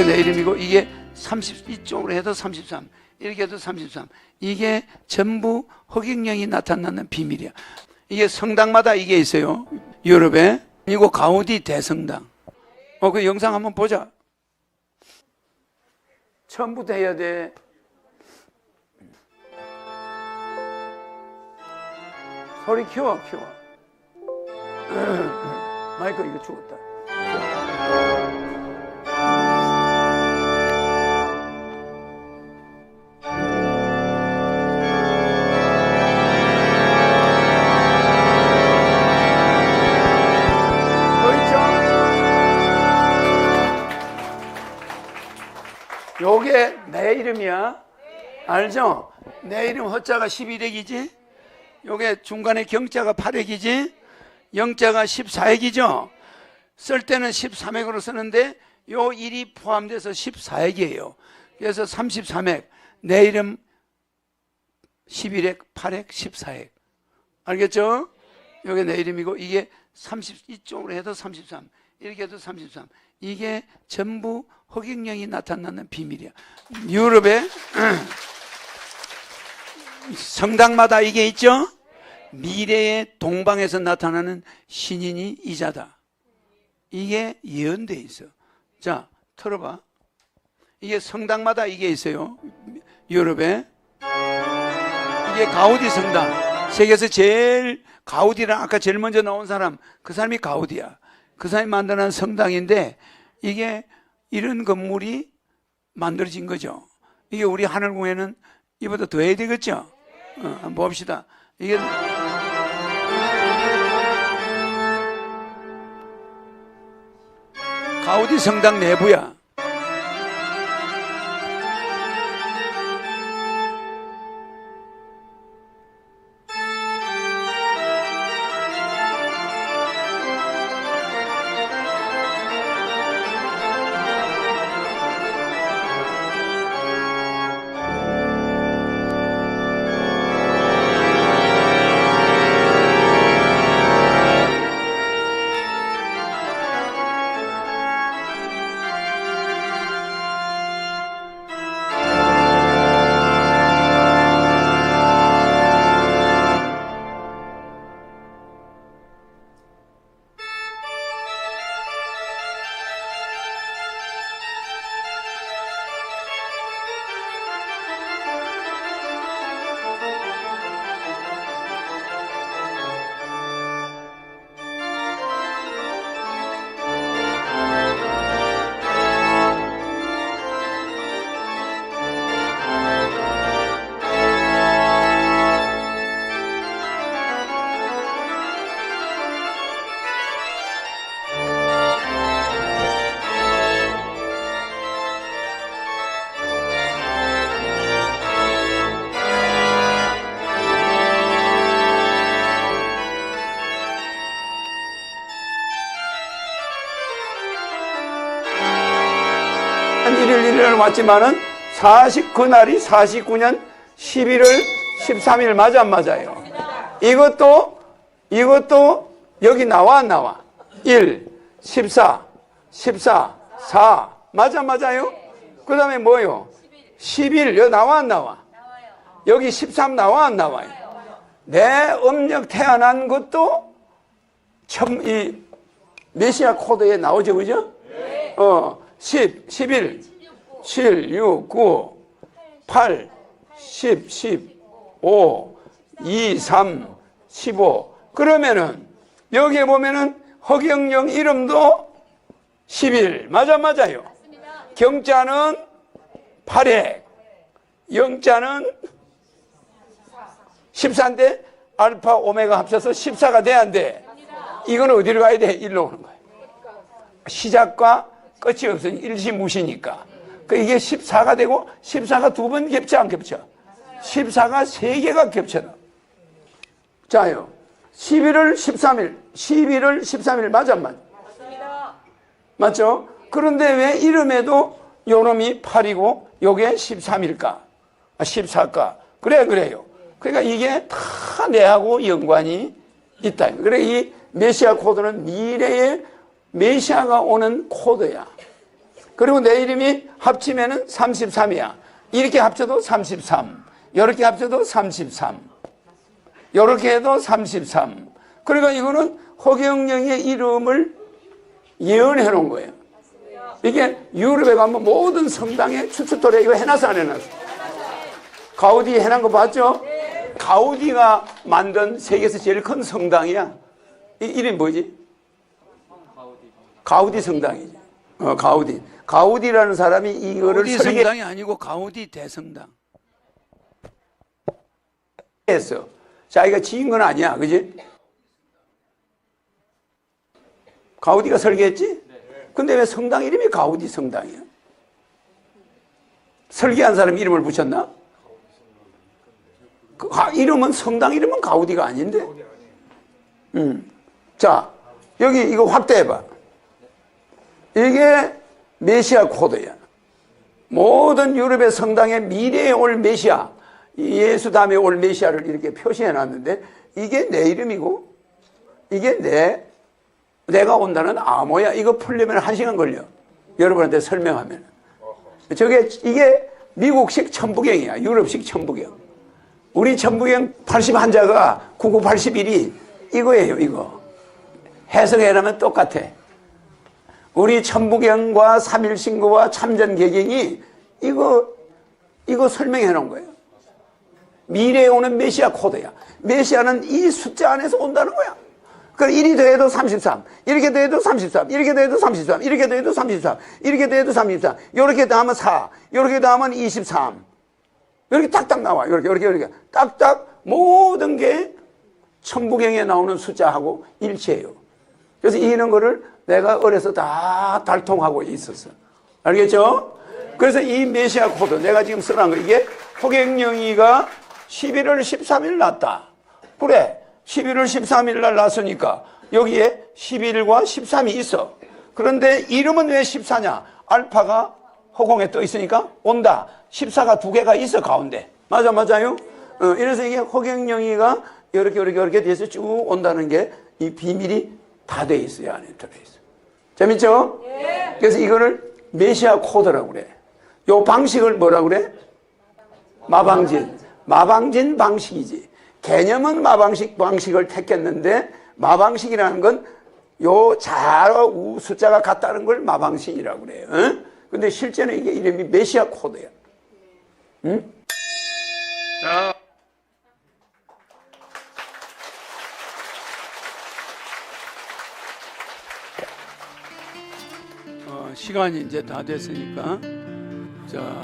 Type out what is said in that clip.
요게 내 이름이고 이게 30 이쪽으로 해도 33 이렇게 해도 33 이게 전부 허경영이 나타나는 비밀이야. 이게 성당마다 이게 있어요 유럽에. 이거 가우디 대성당. 어 그 영상 한번 보자. 처음부터 해야 돼. 소리 키워 키워. 마이크 이거 죽었다 요게 내 이름이야. 알죠? 내 이름 허자가 11액이지? 요게 중간에 경자가 8액이지? 영자가 14액이죠? 쓸 때는 13액으로 쓰는데 요 1이 포함돼서 14액이에요. 그래서 33액. 내 이름 11액, 8액, 14액. 알겠죠? 요게 내 이름이고 이게 30 이쪽으로 해도 33 이렇게 해도 33 이게 전부 허경영이 나타나는 비밀이야. 유럽에 성당마다 이게 있죠? 미래의 동방에서 나타나는 신인이 이자다. 이게 예언돼 있어. 자 틀어봐. 이게 성당마다 이게 있어요. 유럽에. 이게 가우디 성당. 세계에서 제일 가우디랑 아까 제일 먼저 나온 사람 그 사람이 가우디야. 그 사람이 만드는 성당인데 이게 이런 건물이 만들어진 거죠. 이게 우리 하늘궁에는 이보다 더 해야 되겠죠. 어, 한번 봅시다. 이게 가우디 성당 내부야. 한 1일 1일 왔지만은 40, 그날이 49년 11월 13일 맞아 안 맞아요? 이것도, 이것도 여기 나와 안 나와? 1, 14, 14, 4. 맞아 안 맞아요? 그 다음에 뭐요? 11, 여기 나와 안 나와? 여기 13 나와 안 나와요? 내 음력 태어난 것도 참, 이, 메시아 코드에 나오죠, 그죠? 어, 10, 11, 7, 6, 9, 8, 10, 15, 2, 3, 15. 그러면은, 여기에 보면은 허경영 이름도 11. 맞아, 맞아요. 경자는 8회, 영자는 14인데 알파, 오메가 합쳐서 14가 돼야 안 돼. 이건 어디로 가야 돼? 일로 오는 거야. 시작과 끝이 없으니 일시무시니까. 그 이게 14가 되고 14가 두 번 겹쳐 안 겹쳐? 14가 세 개가 겹쳐. 자요. 11월 13일, 11월 13일 맞아 안 맞아? 맞죠? 그런데 왜 이름에도 요놈이 8이고 요게 13일까? 아, 14까? 그래 그래요. 그러니까 이게 다 내하고 연관이 있다. 그래 이 메시아 코드는 미래의 메시아가 오는 코드야. 그리고 내 이름이 합치면은 33이야. 이렇게 합쳐도 33. 이렇게 합쳐도 33. 이렇게 해도 33. 그러니까 이거는 허경영의 이름을 예언해 놓은 거예요. 이게 유럽에 가면 모든 성당에 추추토레 이거 해놨어 안 해놨어? 가우디 해놓은 거 봤죠? 가우디가 만든 세계에서 제일 큰 성당이야. 이 이름이 뭐지? 가우디 성당이지. 어, 가우디. 가우디라는 사람이 이거를 가우디 설계 성당이 아니고 가우디 대성당. 했어. 자기가 지은 건 아니야. 그지? 가우디가 설계했지? 근데 왜 성당 이름이 가우디 성당이야? 설계한 사람 이름을 붙였나? 그 가- 이름은 성당 이름은 가우디가 아닌데? 음. 자, 여기 이거 확대해 봐. 이게 메시아 코드야. 모든 유럽의 성당에 미래에 올 메시아, 예수 다음에 올 메시아를 이렇게 표시해 놨는데 이게 내 이름이고 이게 내 내가 온다는 암호야. 이거 풀려면 한 시간 걸려. 여러분한테 설명하면. 저게 이게 미국식 천부경이야. 유럽식 천부경. 우리 천부경 81자가 9981이 이거예요. 이거. 해석해라면 똑같아. 우리 천부경과 삼일신고와 참전개경이 이거 이거 설명해 놓은 거예요. 미래에 오는 메시아 코드야. 메시아는 이 숫자 안에서 온다는 거야. 그럼 1이 더해도 33, 이렇게 더해도 33, 이렇게 더해도 33, 이렇게 더해도 33, 이렇게 더해도 33, 이렇게 더하면 4, 이렇게 더하면 23. 이렇게 딱딱 나와. 이렇게, 이렇게, 이렇게. 딱딱 모든 게 천부경에 나오는 숫자하고 일치해요. 그래서 이런 거를 내가 어려서 다 달통하고 있었어. 알겠죠? 그래서 이 메시아 코드, 내가 지금 써놓은 거, 이게 호갱령이가 11월 13일 났다. 그래. 11월 13일 날 났으니까 여기에 11과 13이 있어. 그런데 이름은 왜 14냐? 알파가 허공에 떠 있으니까 온다. 14가 두 개가 있어, 가운데. 맞아, 맞아요? 어, 이래서 이게 호갱령이가 이렇게, 이렇게, 이렇게 돼서 쭉 온다는 게 이 비밀이 다 돼 있어요, 안에 들어있어. 재밌죠? 그래서 이거를 메시아 코드라고 그래. 요 방식을 뭐라고 그래? 마방진. 마방진 방식이지. 개념은 마방식 방식을 택했는데 마방식이라는 건 요 자로 숫자가 같다는 걸 마방식이라고 그래요. 어? 근데 실제는 이게 이름이 메시아 코드야. 응? 자. 시간이 이제 다 됐으니까. 자